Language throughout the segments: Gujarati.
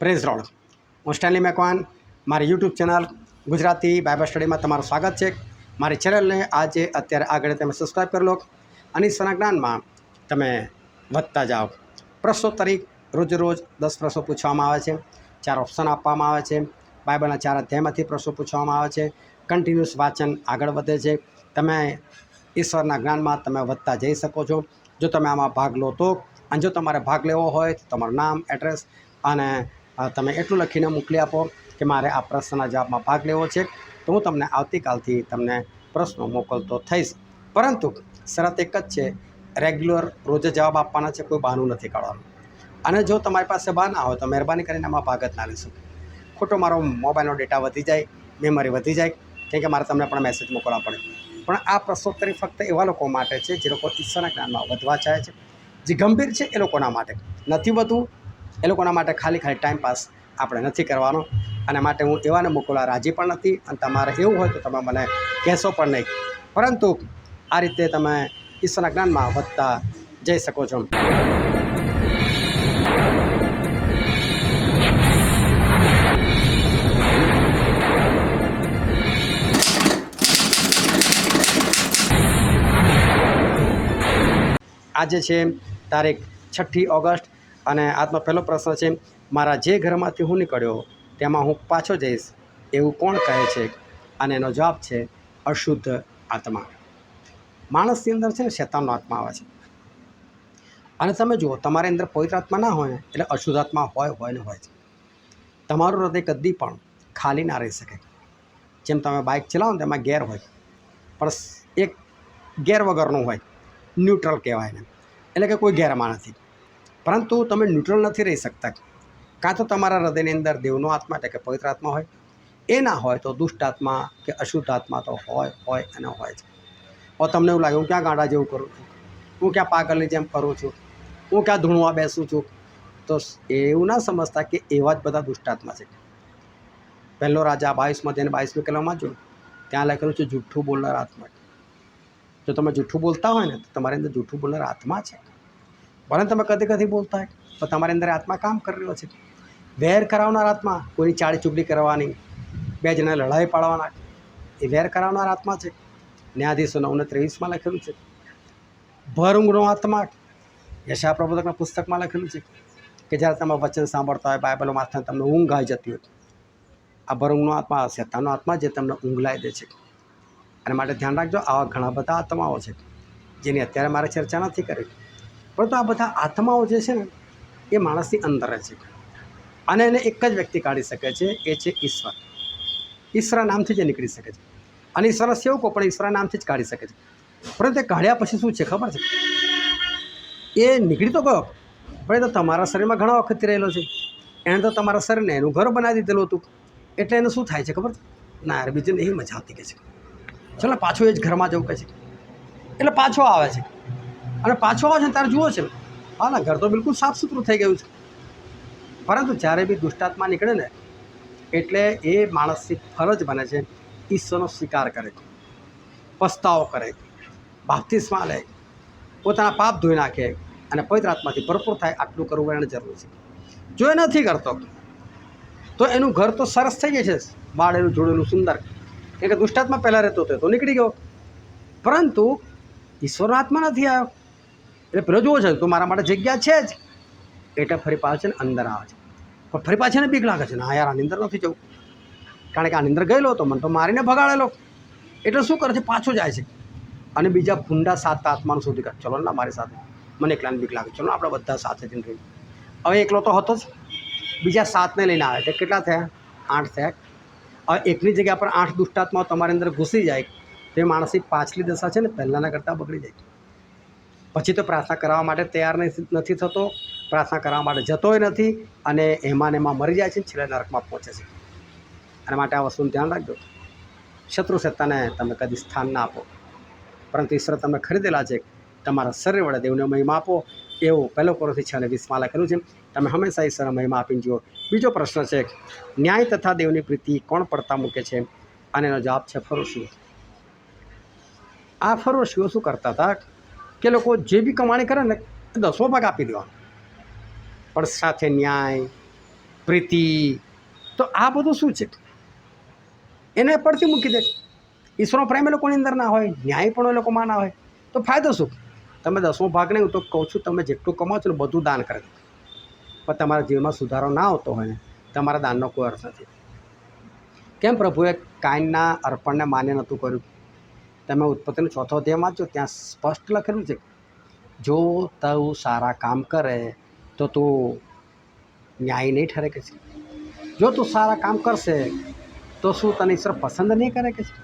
Praise lord. હું સ્ટેનલી મેકવાન. મારી યુટ્યુબ ચેનલ ગુજરાતી બાઇબલ સ્ટડીમાં તમારું સ્વાગત છે. મારી ચેનલને આજે અત્યારે આગળ તમે સબસ્ક્રાઈબ કરી લો અને ઈશ્વરના જ્ઞાનમાં તમે વધતા જાઓ. પ્રશ્નોત્તરી રોજ રોજ દસ પ્રશ્નો પૂછવામાં આવે છે. ચાર ઓપ્શન આપવામાં આવે છે. બાઇબલના ચાર અધ્યાયમાંથી પ્રશ્નો પૂછવામાં આવે છે. કન્ટિન્યુઅસ વાંચન આગળ વધે છે. તમે ઈશ્વરના જ્ઞાનમાં તમે વધતા જઈ શકો છો. જો તમે આમાં ભાગ લો તો, અને જો તમારે ભાગ લેવો હોય તો તમારું નામ એડ્રેસ અને તમે એટલું લખીને મોકલી આપો કે મારે આ પ્રશ્નના જવાબમાં ભાગ લેવો છે. તો હું તમને આવતીકાલથી તમને પ્રશ્નો મોકલતો થઈશ. પરંતુ શરત એક જ છે, રેગ્યુલર રોજે જવાબ આપવાના છે, કોઈ બહાનું નથી કાઢવાનું. અને જો તમારી પાસે બહાના હોય તો મહેરબાની કરીને આમાં ભાગ જ ના લેશો. ખોટો મારો મોબાઈલનો ડેટા વધી જાય, મેમરી વધી જાય, કેમ કે મારે તમને પણ મેસેજ મોકલવા પડે. પણ આ પ્રશ્નોત્તરી ફક્ત એવા લોકો માટે છે જે લોકો ઈશ્વરના જ્ઞાનમાં વધવા ચાહે છે. જે ગંભીર છે એ લોકોના માટે. નથી વધવું એ લોકોના માટે ખાલી ખાલી ટાઈમ પાસ આપણે નથી કરવાનો. અને માટે હું એવાને મોકલવા રાજી પણ નથી અને તમારે એવું હોય તો તમે મને કહેશો પણ નહીં. પરંતુ આ રીતે તમે ઈશ્વરના જ્ઞાનમાં વધતા જઈ શકો છો. આજે છે તારીખ છઠ્ઠી ઓગસ્ટ અને આજનો પહેલો પ્રશ્ન છે, મારા જે ઘરમાંથી હું નીકળ્યો, તેમાં હું પાછો જઈશ? એવું કોણ કહે છે? અને એનો જવાબ છે, અશુદ્ધ આત્મા. માણસની અંદર છે ને, શેતાનનો આત્મા આવે છે. અને તમે જુઓ, તમારી અંદર પવિત્ર આત્મા ના હોય એટલે અશુદ્ધ આત્મા હોય હોય ને હોય છે. તમારું હૃદય કદી પણ ખાલી ના રહી શકે. જેમ તમે બાઇક ચલાવો ને, તેમાં ગેર હોય. પણ એક ગેર વગરનું હોય. ન્યુટ્રલ કહેવાય ને એટલે કે કોઈ ગેરમાં નથી. પરંતુ તમે ન્યુટ્રલ નથી રહી શકતા. કાં તો તમારા હૃદયની અંદર દેવનો આત્મા એટલે કે પવિત્ર આત્મા હોય. એ ના હોય તો દુષ્ટ આત્મા કે અશુદ્ધ આત્મા તો હોય હોય અને હોય છે હવે તમને એવું લાગે, હું ક્યાં ગાંડા જેવું કરું છું? હું ક્યાં પાગલની જેમ કરું છું? હું ક્યાં ધૂણવા બેસું છું? તો એવું ના સમજતા કે એવા જ બધા દુષ્ટાત્મા છે. પહેલો રાજા બાવીસમાં તેને બાવીસમી કલમમાં જોયું ત્યાં લખેલું છે જૂઠું બોલનાર આત્મા. જો તમે જૂઠું બોલતા હોય ને, તો તમારી અંદર જૂઠું બોલનાર આત્મા છે. ભલે તમે કદી કદી બોલતા હોય તો તમારી અંદર આત્મા કામ કરી રહ્યો છે. વેર કરાવનાર આત્મા કોઈની ચાળી ચૂગલી કરવાની, બે જણા લડાઈ પાડવાના, એ વેર કરાવનાર આત્મા છે. ન્યાયાધીશો નવને ત્રેવીસમાં લખેલું છે. ભર ઊંઘનો આત્મા યશા પ્રબોધકના પુસ્તકમાં લખેલું છે કે જ્યારે તમે વચન સાંભળતા હોય બાઇબલો માથે તમને ઊંઘ આવી જતી હોય, આ ભર ઊંઘનો આત્મા શેતાનો આત્મા જે તમને ઊંઘ લાવી દે છે. અને માટે ધ્યાન રાખજો, આવા ઘણા બધા આત્માઓ છે જેની અત્યારે મારે ચર્ચા નથી કરી. પરંતુ આ બધા આત્માઓ જે છે ને, એ માણસની અંદર છે. અને એને એક જ વ્યક્તિ કાઢી શકે છે, એ છે ઈશ્વર. ઈશ્વર નામથી જ નીકળી શકે છે. અને ઈશ્વર સેવકો પણ ઈશ્વર નામથી જ કાઢી શકે છે. પરંતુ એ કાઢ્યા પછી શું છે ખબર છે? એ નીકળી તો ગયો, પણ એ તો તમારા શરીરમાં ઘણા વખતથી રહેલો છે. એણે તો તમારા શરીરને એનું ઘર બનાવી દીધેલું હતું. એટલે એને શું થાય છે ખબર છે? ના યાર, બીજું એ મજા આવતી કે છે. ચલો, પાછો એ જ ઘરમાં જવું કહે છે. એટલે પાછો આવે છે. અને પાછો આવો છે તારે જુઓ છે. હા, ના, ઘર તો બિલકુલ સાફ સુથરું થઈ ગયું છે. પરંતુ જ્યારે બી દુષ્ટાત્મા નીકળે ને, એટલે એ માણસની ફરજ બને છે, ઈશ્વરનો સ્વીકાર કરે, પસ્તાવો કરે, બાપ્તિસ્મા લે, પોતાના પાપ ધોઈ નાખે અને પવિત્ર આત્માથી ભરપૂર થાય, આટલું કરવું એને જરૂર છે. જો એ નથી કરતો, તો એનું ઘર તો સરસ થઈ જાય છે. બાળેલું, જોડેલું, સુંદર. કેમ કે દુષ્ટાત્મા પહેલાં રહેતો હતો તો નીકળી ગયો. પરંતુ ઈશ્વરનો આત્મા નથી આવ્યો. એટલે પેલો જુઓ છે, તો મારા માટે જગ્યા છે જ. એટલે ફરી પાછો ને અંદર આવે છે. પણ ફરી પાછળ બીક લાગે છે, ના યાર, આની અંદર નથી જવું. કારણ કે આની અંદર ગયેલો તો મને તો મારીને ભગાડેલો. એટલે શું કરે છે, પાછો જાય છે. અને બીજા ભૂંડા સાત આત્માનું શોધી કાઢ ચલો ને મારી સાથે. મને એકલાને બીક લાગે. ચલો આપણે બધા સાથે જઈને રહીએ. હવે એકલો તો હતો જ. બીજા સાતને લઈને આવે છે. કેટલા થયા? આઠ થયા. હવે એકની જગ્યા પર આઠ દુષ્ટાત્માઓ તમારી અંદર ઘૂસી જાય. તો માણસની પાછલી દશા છે ને, પહેલાંના કરતાં બગડી જાય. પછી તો પ્રાર્થના કરવા માટે તૈયાર નથી થતો. પ્રાર્થના કરવા માટે જતોય નથી અને એમાં ને એમાં મરી જાય છે છેલ્લે નરકમાં પહોંચે છે. અને માટે આ વસ્તુનું ધ્યાન રાખજો. શત્રુ સત્તાને તમે કદી સ્થાન ના આપો. પરંતુ ઈશ્વર તમે ખરીદેલા છે. તમારા શરીર વડે દેવને મહિમા આપો. એવું પહેલો કોરોથી છે અને વીસમાં લખેલું છે તમે હંમેશા ઈશ્વરને મહિમા આપીને જુઓ. બીજો પ્રશ્ન છે, ન્યાય તથા દેવની પ્રીતિ કોણ પડતા મૂકે છે? અને એનો જવાબ છે ફરોશીઓ. આ ફરોશીઓ શું કરતા હતા? કે લોકો જે બી કમાણી કરે ને દસો ભાગ આપી દેવાનો. પણ સાથે ન્યાય, પ્રીતિ, તો આ બધું શું છે? એને પડતી મૂકી દે. ઈશ્વરનો પ્રેમ એ લોકોની અંદર ના હોય, ન્યાય પણ એ લોકોમાં ના હોય. તો ફાયદો શું? તમે દસમો ભાગ નહીં, હું તો કહું છું, તમે જેટલું કમાવો છો ને બધું દાન કરી પણ તમારા જીવનમાં સુધારો ના આવતો હોય ને, તમારા દાનનો કોઈ અર્થ નથી. કેમ પ્રભુએ કાયનના અર્પણને માન્ય નહોતું કર્યું? તમે ઉત્પત્તિનો ચોથો અધ્યાય વાંચો ત્યાં સ્પષ્ટ લખેલું છે જો તું સારા કામ કરે તો તું ન્યાય નહીં ઠરે કે છે? જો તું સારા કામ કરશે તો શું તને ઈશ્વર પસંદ નહીં કરે કે છે?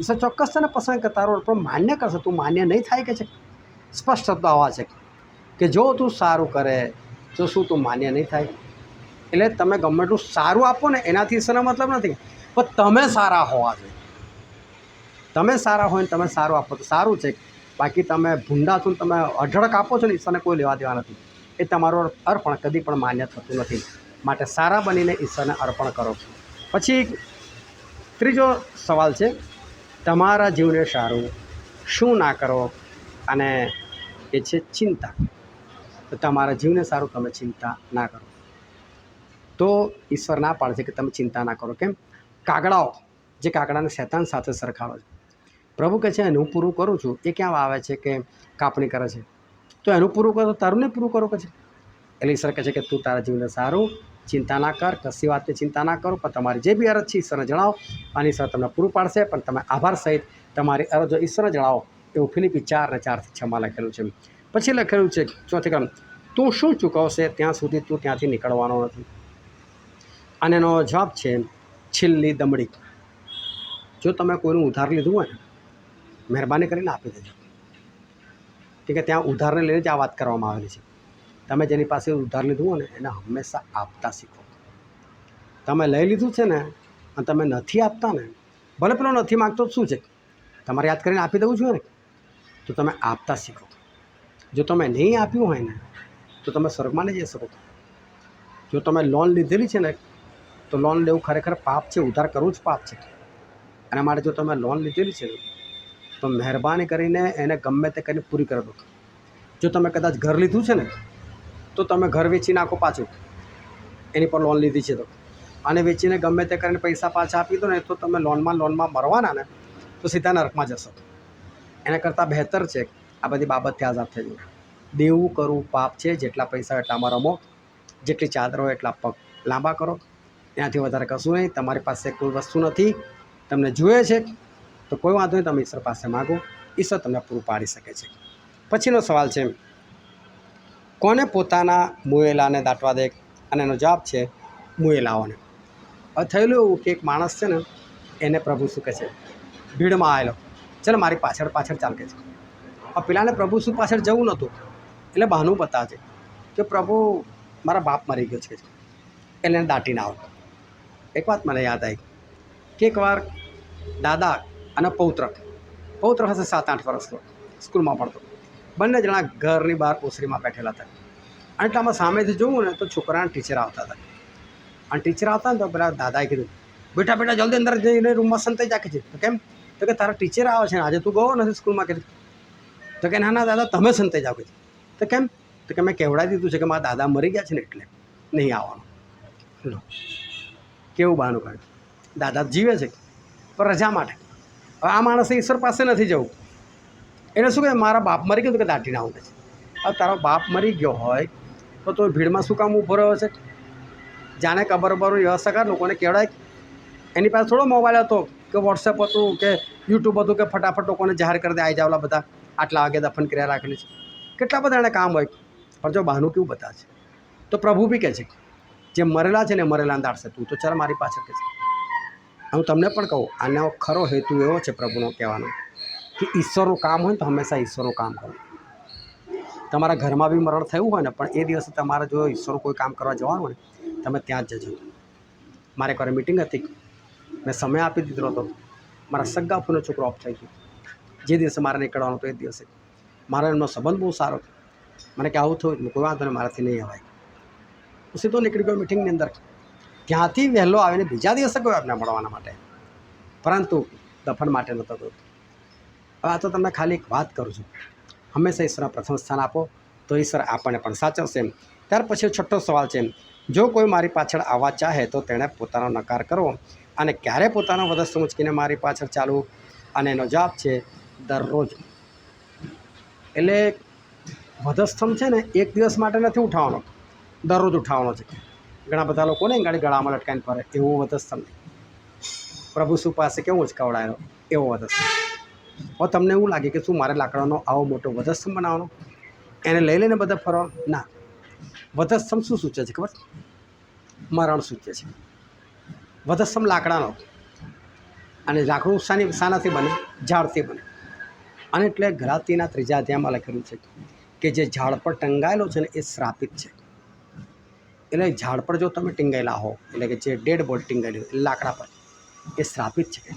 ઈશ્વર ચોક્કસ તને પસંદ કરતા રોડ પણ માન્ય કરશે, તું માન્ય નહીં થાય કે છે? સ્પષ્ટ શબ્દ આવા છે કે જો તું સારું કરે તો શું તું માન્ય નહીં થાય? એટલે તમે ગમે એટલું સારું આપો ને, એનાથી ઈશ્વરનો મતલબ નથી. પણ તમે સારા હોવા જોઈએ. તમે સારા હોય ને તમે સારું આપો, તો સારું છે. બાકી તમે ભૂંડા છો ને તમે અઢળક આપો છો ને, ઈશ્વરને કોઈ લેવા દેવા નથી. એ તમારું અર્પણ કદી પણ માન્ય થતું નથી. માટે સારા બનીને ઈશ્વરને અર્પણ કરો પછી ત્રીજો સવાલ છે, તમારા જીવને સારું શું ના કરો? અને એ છે ચિંતા. તો તમારા જીવને સારું તમે ચિંતા ના કરો. તો ઈશ્વર ના પાડશે કે તમે ચિંતા ના કરો. કેમ? કાગડાઓ, જે કાગડાને શેતાન સાથે સરખાવે છે. પ્રભુ કહે છે, એનું પૂરું કરું છું. એ ક્યાં આવે છે કે કાપણી કરે છે? તો એનું પૂરું કરો તારું ને પૂરું કરો કે છે? એટલે ઈશ્વર કહે છે કે, તું તારા જીવનને સારું, ચિંતા ના કર, કશી વાતની ચિંતા ના કરો, પણ તમારી જે બી અરજ છે ઈશ્વરને જણાવો. અને ઈશ્વર તમને પૂરું પાડશે, પણ તમે આભાર સહિત તમારી અરજો ઈશ્વરને જણાવો. એવું ફિલિપી ચાર ને ચારથી છમાં લખેલું છે. પછી લખેલું છે ચોથી ક્રમ તું શું ચૂકવશે? ત્યાં સુધી તું ત્યાંથી નીકળવાનો નથી. અને એનો જવાબ છે છેલ્લી દમડી. જો તમે કોઈનું ઉધાર લીધું હોય મહેરબાની કરીને આપી દેજો. કેમ કે ત્યાં ઉધારને લઈને જ આ વાત કરવામાં આવેલી છે. તમે જેની પાસે ઉધાર લીધું હોય ને, એને હંમેશા આપતા શીખો. તમે લઈ લીધું છે ને, અને તમે નથી આપતા ને, ભલે પેલો નથી માગતો, શું છે? તમારે યાદ કરીને આપી દેવું જોઈએ ને. તો તમે આપતા શીખો. જો તમે નહીં આપ્યું હોય ને, તો તમે સ્વર્ગમાં નહીં જઈ શકો. જો તમે લોન લીધેલી છે ને, તો લોન લેવું ખરેખર પાપ છે, ઉધાર કરવું જ પાપ છે. એના માટે જો તમે લોન લીધેલી છે તો મહેરબાની કરીને એને ગમે તે કરીને પૂરી કરી દો. જો તમે કદાચ ઘર લીધું છે ને, તો તમે ઘર વેચી નાખો પાછું. એની પર લોન લીધી છે તો. અને વેચીને ગમે તે કરીને પૈસા પાછા આપી દો ને, તો તમે લોનમાં લોનમાં મરવાના ને, તો સીધા નરકમાં જશો. એના કરતાં બહેતર છે આ બધી બાબતથી આઝાદ થઈ જવું દેવું, કરવું, પાપ છે, જેટલા પૈસા એટલામાં રમો જેટલી ચાદર હોય એટલા પગ લાંબા કરો. એનાથી વધારે કશું નહીં. તમારી પાસે કોઈ વસ્તુ નથી. તમને જોઈએ છે તો કોઈ વાંધો નહીં, તમે ઈશ્વર પાસે માગો, ઈશ્વર તમને પૂરું પાડી શકે છે. પછીનો સવાલ છે, કોને પોતાના મુએલાને દાટવા દે? અને એનો જવાબ છે મુએલાઓને હવે થયેલું એવું કે એક માણસ છે ને, એને પ્રભુ શું કહે છે? ભીડમાં આવેલો. ચાલો મારી પાછળ પાછળ ચાલ કે છે. આ પેલાને પ્રભુ શું પાછળ જવું નહોતું? એટલે બહાનું બતાવે કે પ્રભુ, મારા બાપ મરી ગયો છે. એટલે એને દાટીને આવો. એક વાત મને યાદ આવી. કે એકવાર દાદા અને પૌત્ર પૌત્ર હશે સાત આઠ વર્ષનો. સ્કૂલમાં ભણતો. બંને જણા ઘરની બહાર ઓસરીમાં બેઠેલા હતા. અને એટલામાં સામેથી જોવું ને તો છોકરાના ટીચર આવતા હતા. અને ટીચર આવતા ને તો પેલા દાદાએ કીધું, બેટા બેટા, જલ્દી અંદર જઈને રૂમમાં સંતાઈ જાખે છે. તો કેમ? તો કે, તારા ટીચર આવે છે ને, આજે તું ગયો નથી સ્કૂલમાં? કીધું તો કે, ના ના, દાદા, તમે સંતાઈ જાઓ. કે, તો કેમ? તો કે, મેં કહેવડાવી દીધું છે કે, મારા દાદા મરી ગયા છે ને એટલે નહીં આવવાનું. કેવું બહાનું કાઢ્યું? દાદા જીવે છે, પણ રજા માટે. હવે આ માણસે ઈશ્વર પાસે નથી જવું. એને શું કહે મારા બાપ મરી ગયો કે દાટીને ના છે હવે તારો બાપ મરી ગયો હોય તો તો ભીડમાં શું કામ ઊભો રહ્યો છે? જાણે કબર બબર વ્યવસ્થા કર લોકોને કહેવાય એની પાસે થોડો મોબાઈલ હતો કે વોટ્સએપ હતું કે યુટ્યુબ હતું કે ફટાફટ લોકોને જાહેર કરી દે આવી જાવલા બધા. આટલા વાગે દફન ક્રિયા રાખેલી છે. કેટલા બધા એને કામ હોય? પણ જો બહાનું કેવું બધા છે? તો પ્રભુ બી કહે છે જે મરેલા છે ને મરેલા દાડશે તું તો ચાલ મારી પાછળ કે છે. હું તમને પણ કહું, આનો ખરો હેતુ એવો છે પ્રભુનો કહેવાનો, કે ઈશ્વરનું કામ હોય ને તો હંમેશા ઈશ્વરનું કામ કરો. તમારા ઘરમાં બી મરણ થયું હોય ને, પણ એ દિવસે તમારે જો ઈશ્વરનું કોઈ કામ કરવા જવાનું હોય તમે ત્યાં જ જજો. મારે ઘરે મિટિંગ હતી, મેં સમય આપી દીધો હતો. મારા સગા ફૂનો છોકરો ઓફ થઈ ગયો. જે દિવસે મારે નીકળવાનો હતો એ દિવસે. મારો એમનો સંબંધ બહુ સારો હતો મને કે આવું થયું કોઈ વાંધો નહીં, મારાથી નહીં અવાય. હું સીધો નીકળી ગયો મિટિંગની અંદર. ત્યાંથી વહેલો આવીને બીજા દિવસે ગયો એમને મળવાના માટે. પરંતુ દફન માટે નહોતો ગયો. હવે આ તો તમને ખાલી એક વાત કરું છું. હંમેશા ઈશ્વરના પ્રથમ સ્થાન આપો, તો ઈશ્વર આપણને પણ સાચવશે ત્યાર પછી છઠ્ઠો સવાલ છે જો કોઈ મારી પાછળ આવવા ચાહે તો તેણે પોતાનો નકાર કરવો અને ક્યારે પોતાનો વધસ્તંભ ઉંચકીને મારી પાછળ ચાલવું? અને એનો જવાબ છે દરરોજ. એટલે વધસ્તંભ છે ને એક દિવસ માટે નથી ઉઠાવવાનો. દરરોજ ઉઠાવવાનો છે. ઘણા બધા લોકોને ગાડી ગળામાં લટકાઈને ફરે, એવો વધસ નહીં પ્રભુ શું પાસે કેવો ઉચકાવડાયો એવો વધસ. હવે તમને એવું લાગે કે શું મારે લાકડાનો આવો મોટો વધસ્તંભ બનાવવાનો? એને લઈ લઈને બધા ફરવા? ના. વધસ્તંભ શું સૂચવે છે ખબર? મરણ સૂચવે છે. વધસ્તંભ લાકડાનો. અને લાકડું શાની, શાનાથી બને, ઝાડથી બને. અને એટલે ગલાતીના ત્રીજા અધ્યાયમાં લખેલું છે કે જે ઝાડ પર ટંગાયેલો છે ને એ શ્રાપિત છે. એટલે ઝાડ પર જો તમે ટીંગાયેલા હો એટલે કે જે ડેડ બોડી ટીંગાયેલી હોય, લાકડા પર એ શ્રાપિત છે.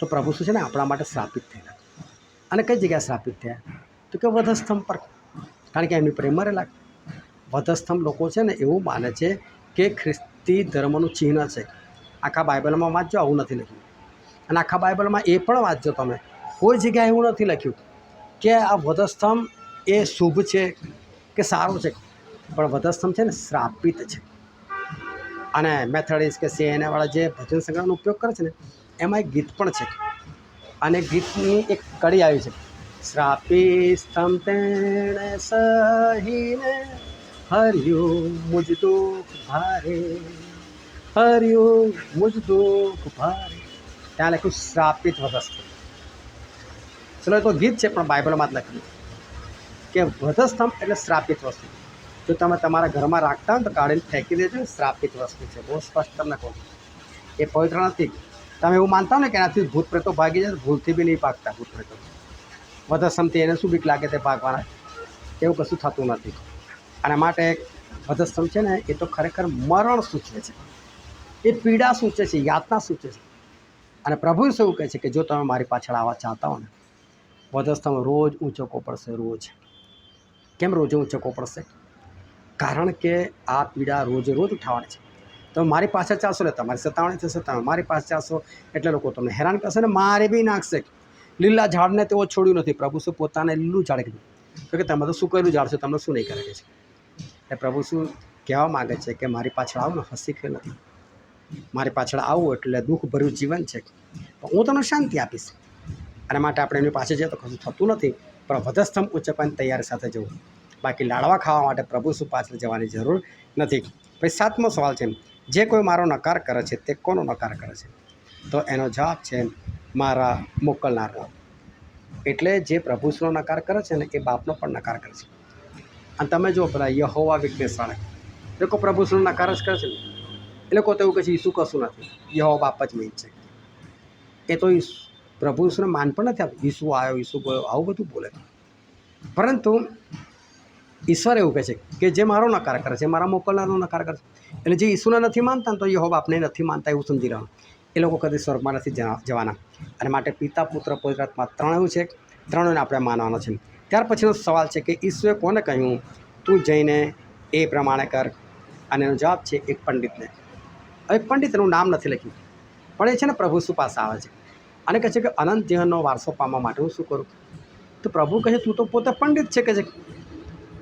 તો પ્રભુ શું છે ને આપણા માટે શ્રાપિત થયેલા. અને કઈ જગ્યાએ શ્રાપિત થયા? તો કે વધસ્તંભ પર. કારણ કે એમની પ્રેમ મરેલા. વધસ્તંભ લોકો છે ને એવું માને છે કે ખ્રિસ્તી ધર્મનું ચિહ્ન છે. આખા બાઇબલમાં વાંચજો આવું નથી લખ્યું. અને આખા બાઇબલમાં એ પણ વાંચજો તમે. કોઈ જગ્યાએ એવું નથી લખ્યું કે આ વધસ્તંભ એ શુભ છે કે સારું છે. પણ વધસ્તંભ છે ને શ્રાપિત છે. અને મેથડિસ કે સીએનએવાળા જે ભજન સંગ્રહનો ઉપયોગ કરે છે ને, એમાં એક ગીત પણ છે. અને ગીતની એક કડી આવી છે. શ્રાપી સ્તંભ તેણે સહીને હર્યું મુજ દુઃખ ભારે, હર્યું મુજ દુઃખ ભારે. ત્યાં લખ્યું શ્રાપિત વધસ્તંભ ચલો, એ તો ગીત છે, પણ બાઇબલમાં જ લખ્યું. કે વધસ્તંભ એટલે શ્રાપિત વસ્તુ જો તમે તમારા ઘરમાં રાખતા હોય તો કાઢીને ફેંકી દેજો શ્રાપિત વસ્તુ છે. બહુ સ્પષ્ટ તમને કહું. એ પવિત્ર નથી. તમે એવું માનતા હો ને કે એનાથી ભૂત પ્રેતો ભાગી જાય ભૂલથી બી નહીં ભાગતા ભૂત પ્રેતો. વધસ્તંભથી એને શું બીક લાગે તે ભાગવાના? એવું કશું થતું નથી. અને માટે વધસ્તંભ છે ને, એ તો ખરેખર મરણ સૂચવે છે. એ પીડા સૂચવે છે, યાતના સૂચવે છે. અને પ્રભુ શું કહે છે કે જો તમે મારી પાછળ આવવા ચાહતા હો ને વધસ્તંભ રોજ ઊંચો પડશે રોજ. કેમ રોજ ઊંચકો પડશે કારણ કે આ પીડા રોજે રોજ ઉઠાવવાની છે. તમે મારી પાસે ચાલશો એટલે તમારી સતાવણી થશે, તમે મારી પાસે ચાલશો એટલે લોકો તમને હેરાન કરશે ને મારે બી નાખશે લીલા ઝાડને તેઓ છોડ્યું નથી, પ્રભુ શું પોતાને લીલું ઝાડ કીધું? કે તમે તો શું કરેલું ઝાડ છે તમને શું નહીં કરે છે? એટલે પ્રભુ શું કહેવા માગે છે કે મારી પાછળ આવો ને, હસી ખેલ નથી. મારી પાછળ આવું એટલે દુઃખભર્યું જીવન છે. હું તમને શાંતિ આપીશ. અને માટે આપણે એમની પાસે જઈએ તો કશું થતું નથી, પણ વધસ્તંભ ઉચ્ચકવાની તૈયારી સાથે જવું. બાકી લાડવા ખાવા માટે પ્રભુ શું પાછળ જવાની જરૂર નથી. પછી સાતમો સવાલ છે, જે કોઈ મારો નકાર કરે છે, તે કોનો નકાર કરે છે? તો એનો જવાબ છે, મારા મોકલનારનો. એટલે જે પ્રભુશ્રીનો નકાર કરે છે ને, એ બાપનો પણ નકાર કરે છે. અને તમે જો પેલા યહોવા એ લોકો પ્રભુશ્રીનો નકાર જ કરે છે ને. એ લોકો તો એવું કહે છે, ઈસુ કશું નથી. યહોવા બાપ જ મેન છે. એ તો પ્રભુશ્રીને માન પણ નથી આપતું ઈસુ આવ્યો, ઈસુ ગયો. આવું બધું બોલે પરંતુ ઈશ્વર એવું કહે છે કે જે મારો નકાર કરે છે મારા મોકલનારનો નકાર કરે છે. એટલે જે ઈસુને નથી માનતા ને તો યહોવા બાપને નથી માનતા એવું સમજી રહ્યો. એ લોકો કદી સ્વર્ગમાં નથી જવા- જવાના. અને માટે પિતા, પુત્ર પવિત્રાત્મા ત્રણ એવું છે. ત્રણેયને આપણે માનવાનો છે. ત્યાર પછીનો સવાલ છે કે ઈશ્વરે કોને કહ્યું? તું જઈને એ પ્રમાણે કર. અને એનો જવાબ છે એક પંડિતને. હવે પંડિત એનું નામ નથી લખ્યું. પણ એ છે ને પ્રભુ શું પાસે આવે છે? અને કહે છે કે અનંત જીવનનો વારસો પામવા માટે હું શું કરું? તો પ્રભુ કહે છે, તું તો પોતે પંડિત છે કે છે.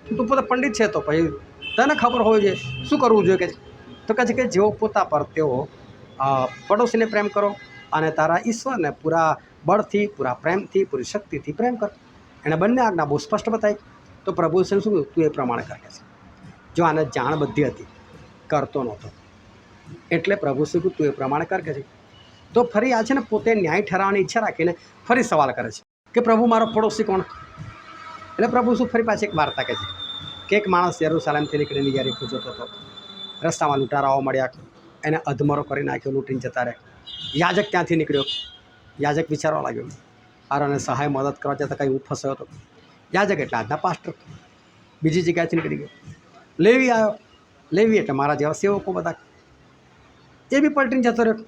તું પોતે પંડિત છે તો પછી તને ખબર હોવી જોઈએ. શું કરવું જોઈએ કે તો કહે છે કે જેઓ પોતા પર તેઓ પડોશીને પ્રેમ કરો અને તારા ઈશ્વરને પૂરા બળથી, પૂરા પ્રેમથી, પૂરી શક્તિથી પ્રેમ કર. એણે બંને આજ્ઞા બહુ સ્પષ્ટ બતાવી તો પ્રભુ શું? તું એ પ્રમાણે કરે છે. જો આને જાણ બધી હતી, કરતો નહોતો. એટલે પ્રભુ શું? તું એ પ્રમાણે કરે છે. તો ફરી આ છે ને પોતે ન્યાય ઠરાવવાની ઈચ્છા રાખીને ફરી સવાલ કરે છે કે પ્રભુ મારો પડોશી કોણ? એટલે પ્રભુ શું ફરી પાછી એક વાર્તા કહે છે. કે એક માણસ યરૂશાલેમથી નીકળીને યરીખો જતો હતો. રસ્તામાં લૂંટારાઓ મળ્યા. એને અધમરો કરી નાખ્યો, લૂંટીને જતા રહે યાજક ત્યાંથી નીકળ્યો? યાજક વિચારવા લાગ્યો. આરોને સહાય, મદદ કરવા જતાં કંઈ હું ફસાયો હતો યાજક એટલે આજના પાસ્ટર બીજી જગ્યાએથી નીકળી ગયો. લેવી આવ્યો. લેવી એટલે મારા જેવા સેવકો બધા. એ બી પલટીને જતો રહ્યો.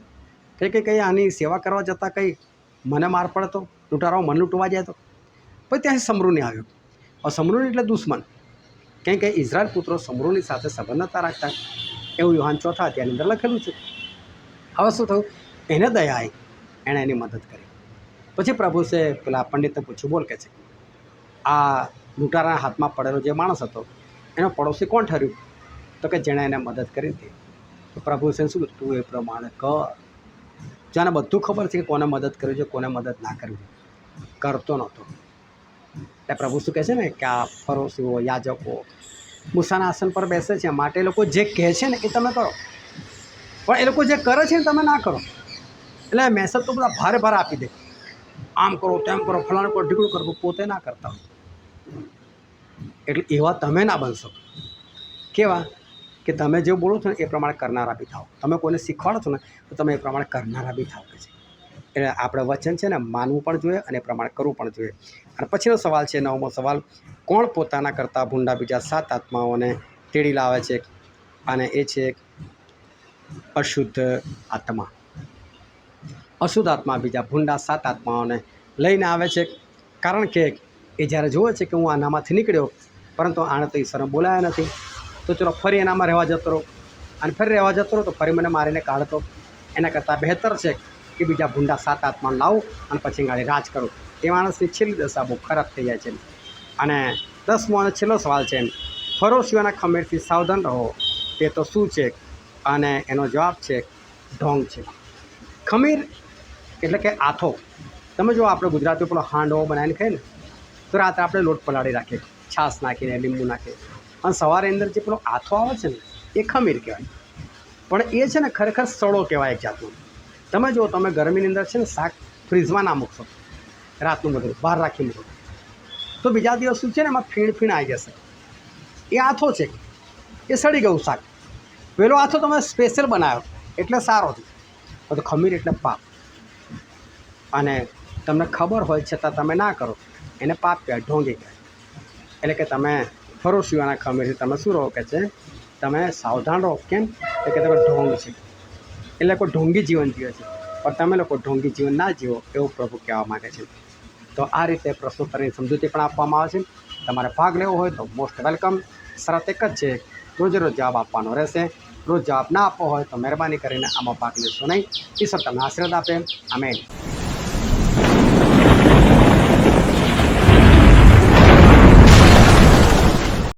કંઈ કંઈ કંઈ આની સેવા કરવા જતાં કંઈ. મને માર પડતો. લૂંટારાઓ મન લૂંટવા જાય તો. પછી ત્યાંથી સમરૂની આવ્યો. સમરૂની એટલે દુશ્મન કેમ કે ઇઝરાયલ પુત્રો સમરૂની સાથે સંબંધ નતા રાખતા એવું યુહાન ચોથા અધ્યાયની અંદર લખેલું છે હવે શું થયું એને દયા આવી એણે એની મદદ કરી પછી પ્રભુ છે પેલા પંડિતને પૂછ્યું, બોલ કે છે, આ લૂંટારાના હાથમાં પડેલો જે માણસ હતો, એનો પડોશી કોણ ઠર્યું? તો કે જેણે એને મદદ કરી હતી. તો પ્રભુ છે શું તું એ પ્રમાણે કર. જેને બધું ખબર છે કે કોને મદદ કરવી છે, કોને મદદ ના કરવી કરતો નહોતો. એટલે પ્રભુ શું કહે છે ને કે આ ફરોશીઓ યાજકો મૂસાના આસન પર બેસે છે. માટે એ લોકો જે કહે છે ને એ તમે કરો. પણ એ લોકો જે કરે છે ને તમે ના કરો. એટલે મેસેજ તો બધા ભારે ભારે આપી દે. આમ કરો, તેમ કરો, ફલાણ કરો ઢીકળું કરો પોતે ના કરતા એટલે એવા તમે ના બનશો કેવા? કે તમે જે બોલો છો ને એ પ્રમાણે કરનારા બી થાઓ. તમે કોઈને શીખવાડો છો ને, તો તમે એ પ્રમાણે કરનારા બી થાવ કે એટલે આપણે વચન છે ને માનવું પણ જોઈએ અને એ પ્રમાણે કરવું પણ જોઈએ. અને પછીનો સવાલ છે, નવમો સવાલ, કોણ પોતાના કરતાં ભૂંડા બીજા સાત આત્માઓને તેડી લાવે છે? અને એ છે અશુદ્ધ આત્મા. અશુદ્ધ આત્મા બીજા ભૂંડા સાત આત્માઓને લઈને આવે છે. કારણ કે એ જ્યારે જુએ છે કે હું આનામાંથી નીકળ્યો, પરંતુ આણે તો ઈશ્વરને બોલાયા નથી. તો ચલો ફરી એનામાં રહેવા જતો રહો. અને ફરી રહેવા જતો રહો તો ફરી મને મારીને કાઢતો. એના કરતાં બહેતર છે કે બીજા ભૂંડા સાત આત્મા લાવું અને પછી ગાડી રાજ કરું. એ માણસની છેલ્લી દશા બહુ ખરાબ થઈ જાય છે. અને દસમો અને છેલ્લો સવાલ છે ફરોશીઓના ખમીરથી સાવધાન રહો. તે તો શું છે? અને એનો જવાબ છે ઢોંગ છે. ખમીર એટલે કે આથો. તમે જો આપણે ગુજરાતીઓ પેલો હાંડવો બનાવીને ખાઈએ ને, તો રાત્રે આપણે લોટ પલાળી રાખીએ, છાશ નાખીને, લીંબુ નાખીએ. અને સવારે અંદર જે પેલો આથો આવે છે ને, એ ખમીર કહેવાય. પણ એ છે ને ખરેખર સડો કહેવાય એક જાતનો. તમે જો, તમે ગરમીની અંદર છે ને શાક ફ્રીજમાં ના મૂકશો. રાતનું બધું બહાર રાખી મૂકો. તો બીજા દિવસ શું છે ને, એમાં ફીણ ફીણ આવી જશે. એ આથો છે. એ સડી ગયું શાક. પેલો આથો તમે સ્પેશિયલ બનાવ્યો, એટલે સારો થયો તો ખમીર એટલે પાપ. અને તમને ખબર હોય છતાં તમે ના કરો, એને પાપ કહેવાય, ઢોંગી કહેવાય. એટલે કે તમે ફરો સીવાના ખમીરથી તમે શું રહો કે છે, તમે સાવધાન રહો, કેમ? એટલે કે તમે ઢોંગ છે. એટલે કોઈ ઢોંગી જીવન જીવે છે. પણ તમે લોકો ઢોંગી જીવન ના જીવો, એવું પ્રભુ કહેવા માગે છે. તો આ રીતે પ્રસ્તુત કરીને સમજૂતી પણ આપવામાં આવે છે. તમારે ભાગ લેવો હોય તો મોસ્ટ વેલકમ શરત એક જ છે, રોજ રોજ જવાબ આપવાનો રહેશે. રોજ જવાબ ના આપવો હોય તો મહેરબાની કરીને આમાં ભાગ લેશો નહીં. ઈશ્વર તમને આશીર્વાદ આપે. આમેન.